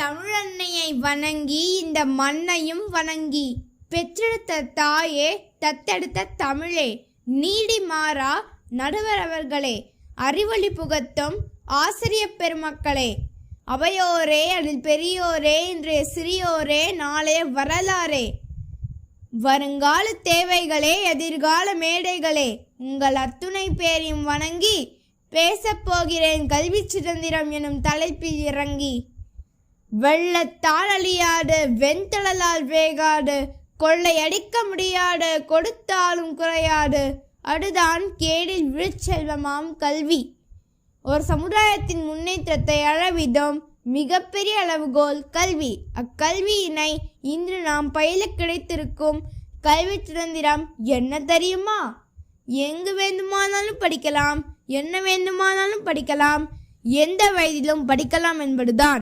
தமிழன்னையை வணங்கி இந்த மண்ணையும் வணங்கி பெற்றெடுத்த தாயே தத்தெடுத்த தமிழே நீடி மாறா நடுவர் அவர்களே அறிவொளி புகத்தும் ஆசிரிய பெருமக்களே அவையோரே அதில் பெரியோரே இன்றைய சிறியோரே நாளைய வரலாறே. வருங்கால தேவைகளே எதிர்கால மேடைகளே உங்கள் அத்துணை பேரையும் வணங்கி பேசப் போகிறேன் கல்வி சுதந்திரம் எனும் தலைப்பில் இறங்கி. வெள்ளத்தால் அழியாத வெண்தளலால் வேகாது கொள்ளையடிக்க முடியாது கொடுத்தாலும் குறையாது அதுதான் கேடில் விழுச்செல்வமாம் கல்வி. ஒரு சமுதாயத்தின் முன்னேற்றத்தை அளவிதம் மிகப்பெரிய அளவுகோல் கல்வி. அக்கல்வியினை இன்று நாம் பயில கிடைத்திருக்கும் கல்வி சுதந்திரம் என்ன தெரியுமா? எங்கு வேண்டுமானாலும் படிக்கலாம் என்ன வேண்டுமானாலும் படிக்கலாம் எந்த வயதிலும் படிக்கலாம் என்பதுதான்.